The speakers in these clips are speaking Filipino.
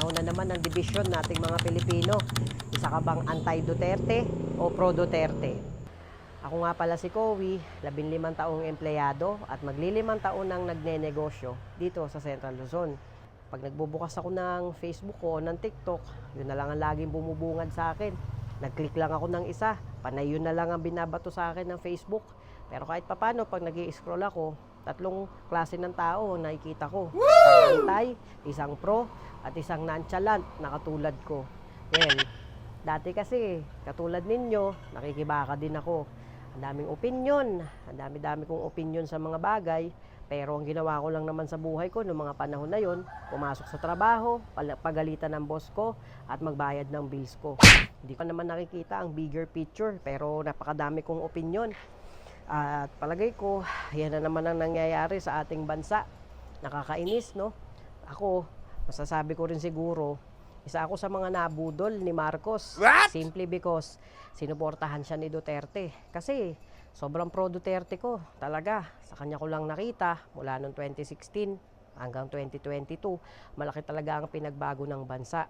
Panahon na naman ng division nating mga Pilipino. Isa ka bang anti-Duterte o pro-Duterte? Ako nga pala si Kowi, 15 taong empleyado at maglilimang taon nang nagnenegosyo dito sa Central Luzon. Pag nagbubukas ako ng Facebook ko ng TikTok, yun na lang ang laging bumubungad sa akin. Nag-click lang ako ng isa, panay yun na lang ang binabato sa akin ng Facebook. Pero kahit papano, pag nag scroll ako, tatlong klase ng tao nakikita ko. Isang antay, isang pro, at isang nonchalant na katulad ko. Well, dati kasi, katulad ninyo, nakikibaka din ako. Ang daming opinion, ang dami-dami kong opinion sa mga bagay, pero ang ginawa ko lang naman sa buhay ko noong mga panahon na yon, pumasok sa trabaho, pagalitan ng boss ko, at magbayad ng bills ko. Hindi ko naman nakikita ang bigger picture, pero napakadami kong opinion. At palagay ko, yan na naman ang nangyayari sa ating bansa. Nakakainis, no? Ako, masasabi ko rin siguro, isa ako sa mga nabudol ni Marcos. Simply because sinuportahan siya ni Duterte. Kasi sobrang pro Duterte ko talaga. Sa kanya ko lang nakita mula noong 2016 hanggang 2022, malaki talaga ang pinagbago ng bansa.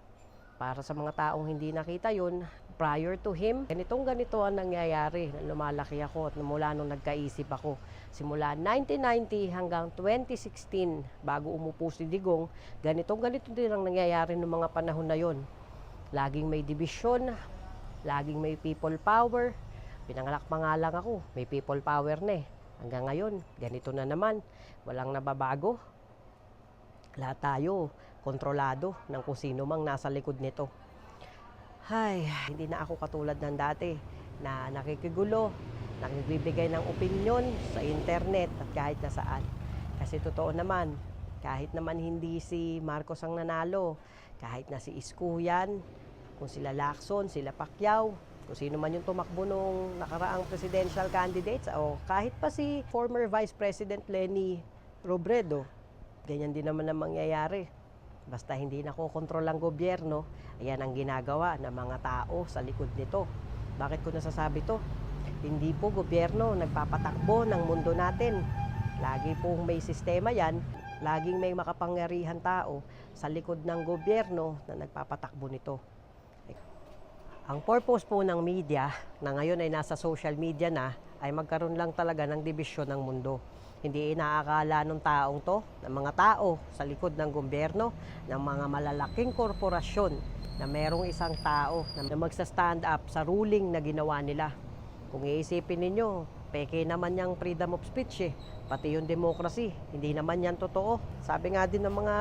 Para sa mga taong hindi nakita yun, prior to him, ganitong ganito ang nangyayari na lumalaki ako at mula nung nagkaisip ako. Simula 1990 hanggang 2016, bago umupo si Digong, ganitong ganito din ang nangyayari ng mga panahon na yon. Laging may division, laging may people power. Pinangalak pa nga lang ako, may people power na eh. Hanggang ngayon, ganito na naman. Walang nababago. Lahat tayo kontrolado ng kung sino mang nasa likod nito. Ay, hindi na ako katulad ng dati na nakikigulo, nagbibigay ng opinion sa internet at kahit na saan. Kasi totoo naman, kahit naman hindi si Marcos ang nanalo, kahit na si Isko yan, kung sila Lacson, sila Pacquiao, kung sino man yung tumakbo nung nakaraang presidential candidates, o kahit pa si former Vice President Lenny Robredo, ganyan din naman ang mangyayari. Basta hindi nakokontrol ang gobyerno, ayan ang ginagawa ng mga tao sa likod nito. Bakit ko nasasabi to? Hindi po gobyerno nagpapatakbo ng mundo natin. Lagi pong may sistema yan, laging may makapangyarihan tao sa likod ng gobyerno na nagpapatakbo nito. Ang purpose po ng media na ngayon ay nasa social media na ay magkaroon lang talaga ng dibisyon ng mundo. Hindi inaakala ng taong to, ng mga tao sa likod ng gobyerno, ng mga malalaking korporasyon na merong isang tao na magsa-stand up sa ruling na ginawa nila. Kung iisipin ninyo, peke naman yung freedom of speech eh. Pati yung democracy, hindi naman yan totoo. Sabi nga din ng mga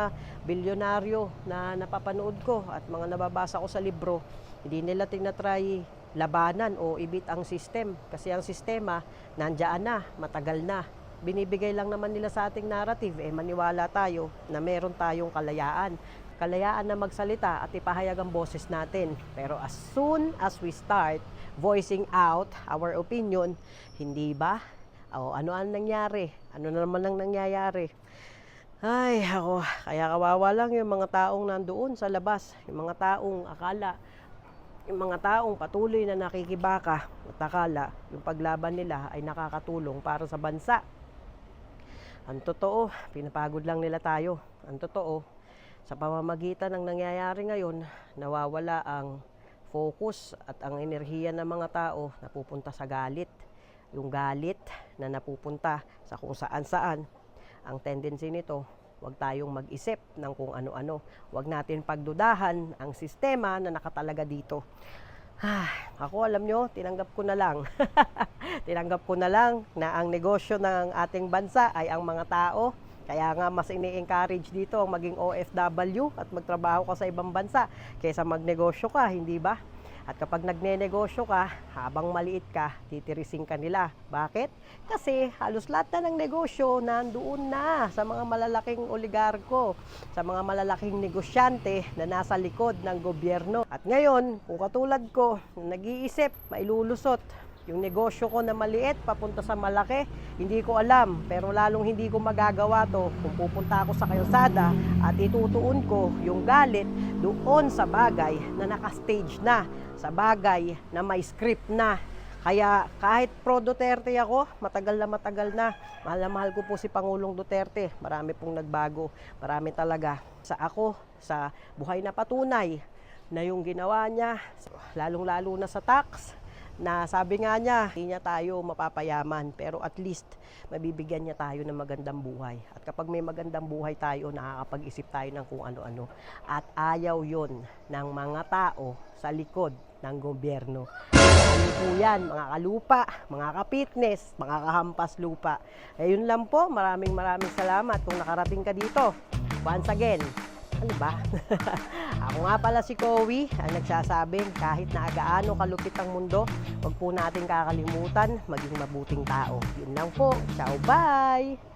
bilyonaryo na napapanood ko at mga nababasa ko sa libro, hindi nila tinatry labanan o ibit ang system. Kasi ang sistema, nandiyan na, matagal na. Binibigay lang naman nila sa ating narrative, eh maniwala tayo na meron tayong kalayaan. Kalayaan na magsalita at ipahayag ang boses natin. Pero as soon as we start voicing out our opinion, hindi ba? O ano ang nangyari? Ano na naman ang nangyayari? Ay, ako, kaya kawawa lang yung mga taong nandoon sa labas. Yung mga taong akala, yung mga taong patuloy na nakikibaka at akala yung paglaban nila ay nakakatulong para sa bansa. Ang totoo, pinapagod lang nila tayo. Ang totoo, sa pamamagitan ng nangyayari ngayon, nawawala ang focus at ang enerhiya ng mga tao napupunta sa galit. Yung galit na napupunta sa kung saan saan. Ang tendency nito, huwag tayong mag-isip ng kung ano-ano. Huwag natin pagdudahan ang sistema na nakatalaga dito. Ah, ako alam nyo, tinanggap ko na lang. tinanggap ko na lang na ang negosyo ng ating bansa ay ang mga tao. Kaya nga mas ini-encourage dito ang maging OFW at magtrabaho ka sa ibang bansa kaysa magnegosyo ka, hindi ba? At kapag nagnenegosyo ka, habang maliit ka, titirisin ka nila. Bakit? Kasi halos lahat na ng negosyo nandoon na sa mga malalaking oligarko, sa mga malalaking negosyante na nasa likod ng gobyerno. At ngayon, kung katulad ko, nag-iisip, mailulusot, yung negosyo ko na maliit papunta sa malaki, hindi ko alam. Pero lalong hindi ko magagawa to kung pupunta ako sa kalsada at itutuon ko yung galit doon sa bagay na naka-stage na, sa bagay na may script na. Kaya kahit pro Duterte ako, matagal na matagal na, mahal na mahal ko po si Pangulong Duterte. Marami pong nagbago. Marami talaga. Sa ako, sa buhay na patunay na yung ginawa niya, lalong-lalo na sa tax, na sabi nga niya, hindi niya tayo mapapayaman, pero at least mabibigyan niya tayo ng magandang buhay. At kapag may magandang buhay tayo, nakakapag-isip tayo ng kung ano-ano. At ayaw yon ng mga tao sa likod ng gobyerno. Ano po yan, mga kalupa, mga ka-fitness, mga kahampas lupa. Ayun lang po, maraming maraming salamat kung nakarating ka dito. Once again, ano ba? Ako nga pala si Kowi, ang nagsasabing kahit na agaano kalupit ang mundo, wag po natin kakalimutan maging mabuting tao. Yun lang po. Ciao, bye!